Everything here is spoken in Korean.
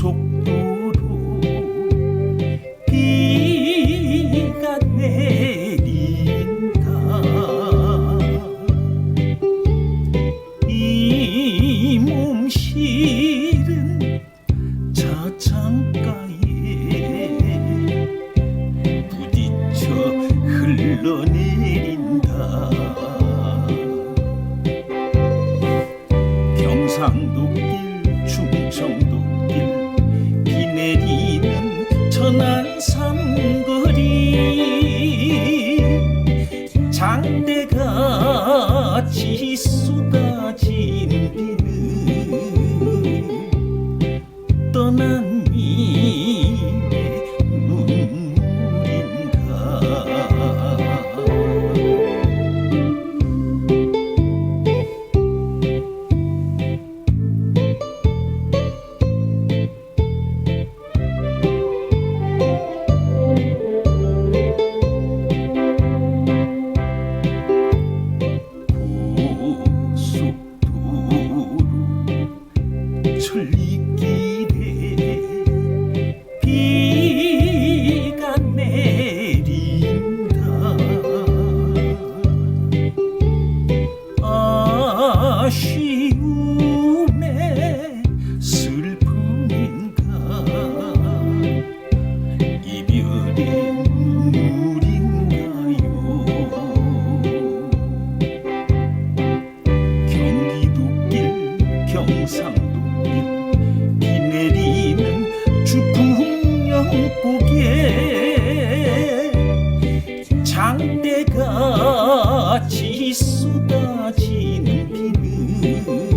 속도로 비가 내린다. 이 몸실은 자창가에 부딪혀 흘러내린다. 경상도 길 충청도 길 내리는 천안 삼거리. 장대같이 출입길에 비가 내린다 아쉬움에 슬픔인가 이별의 눈물인가요. 경기도길 경상 비, 내리는 주풍령곡에 장대같이 쏟아지는 비는